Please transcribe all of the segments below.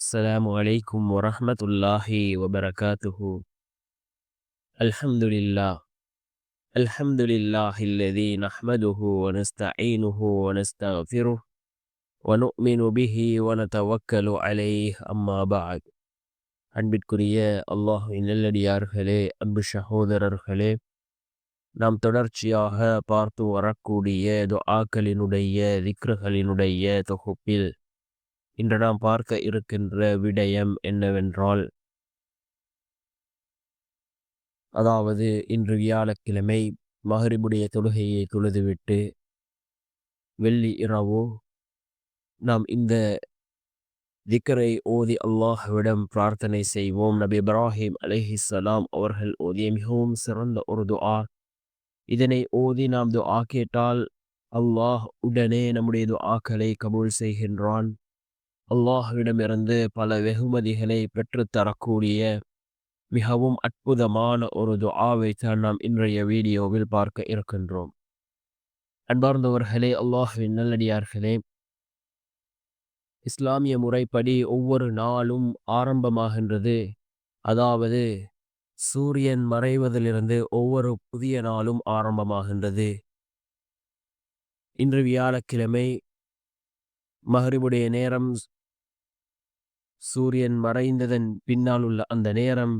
السلام عليكم ورحمة الله وبركاته الحمد لله الحمد لله الذي نحمده ونستعينه ونستغفره ونؤمن به ونتوكل عليه أما بعد அன்பிற்குரிய அல்லாஹுவின் நல்லடியார்களே அன்பு சகோதரர்களே நாம் தொடர்ச்சியாக பார்த்து வரக்கூடிய துஆக்களினுடைய திக்ருகளினுடைய தொகுப்பில் இன்று நாம் பார்க்க இருக்கின்ற விடயம் என்னவென்றால் அதாவது இன்று வியாழக்கிழமை மகரிபுடைய தொழுகையை தொழுதுவிட்டு வெள்ளி இரவோ நாம் இந்த திக்கரை ஓதி அல்லாஹ்விடம் பிரார்த்தனை செய்வோம். நபி இப்ராஹிம் அலிஹிசலாம் அவர்கள் ஓதிய மிகவும் சிறந்த ஒரு துஆ. இதனை ஓதி நாம் துஆ கேட்டால் அல்லாஹ் உடனே நம்முடைய துஆக்களை கபூல் செய்கின்றான். அல்லாஹுவிடமிருந்து பல வெகுமதிகளை பெற்றுத்தரக்கூடிய மிகவும் அற்புதமான ஒரு துஆவை தான் நாம் இன்றைய வீடியோவில் பார்க்க இருக்கின்றோம். அன்பார்ந்தவர்களே அல்லாஹ்வின் நல்லடியார்களே இஸ்லாமிய முறைப்படி ஒவ்வொரு நாளும் ஆரம்பமாகின்றது. அதாவது சூரியன் மறைவதிலிருந்து ஒவ்வொரு புதிய நாளும் ஆரம்பமாகின்றது. இன்று வியாழக்கிழமை மகரிபுடைய நேரம் சூரியன் மறைந்ததன் பின்னால் உள்ள அந்த நேரம்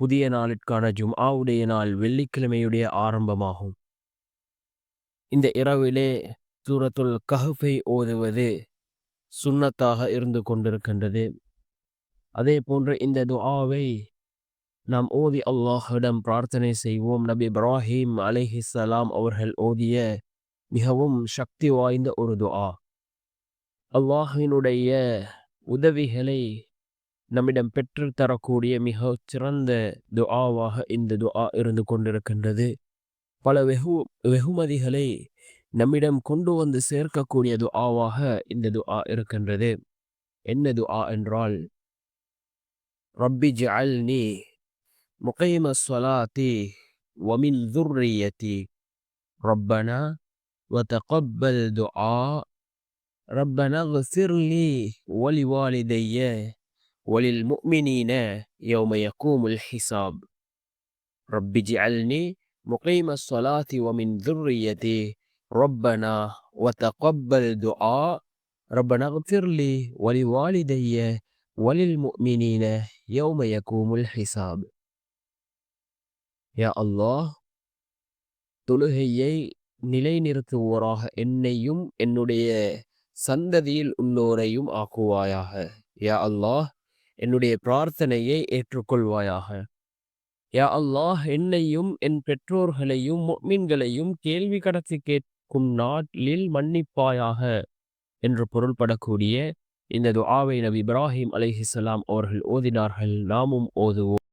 புதிய நாளிற்கான ஜும்ஆவுடைய நாள் வெள்ளிக்கிழமையுடைய ஆரம்பமாகும். இந்த இரவிலே சூரத்துல் கஹஃபை ஓதுவது சுண்ணத்தாக இருந்து கொண்டிருக்கின்றது. அதே போன்று இந்த துஆவை நாம் ஓதி அல்லாஹிடம் பிரார்த்தனை செய்வோம். நபி இப்ராஹிம் சலாம் அவர்கள் ஓதிய மிகவும் சக்தி வாய்ந்த ஒரு துஆ. அல்லாஹினுடைய உதவிகளை நம்மிடம் பெற்று தரக்கூடிய மிக சிறந்த துஆவாக இந்த துஆ இருந்து கொண்டிருக்கின்றது பல வெகு வெகுமதிகளை நம்மிடம் கொண்டு வந்து சேர்க்கக்கூடிய துஆவாக இந்த துஆ இருக்கின்றது என்ன துஆ என்றால் ரப்பி ஜஅல்னி முகைம ஸலாத்தி வமின் ذُرِّيَّتِي ربنا وتقبل دعاء ربنا اغفر لي ولوالدي وللمؤمنين يوم يقوم الحساب رب اجعلني مقيم الصلاة ومن ذريتي ربنا وتقبل دعاء ربنا اغفر لي ولوالدي وللمؤمنين يوم يقوم الحساب يا الله தொழுகையை நிலைநிறுத்துவோராக என்னையும் என்னுடைய சந்ததியில் உள்ளோரையும் ஆக்குவாயாக. யா அல்லாஹ் என்னுடைய பிரார்த்தனையை ஏற்றுக்கொள்வாயாக. யா அல்லாஹ் என்னையும் என் பெற்றோர்களையும் மீன்களையும் கேள்வி கடத்தி கேட்கும் நாட்டில் மன்னிப்பாயாக. என்று பொருள்படக்கூடிய இந்த துஆவை நபி இப்ராஹிம் அலைஹிஸ்ஸலாம் அவர்கள் ஓதினார்கள். நாமும் ஓதுவோம்.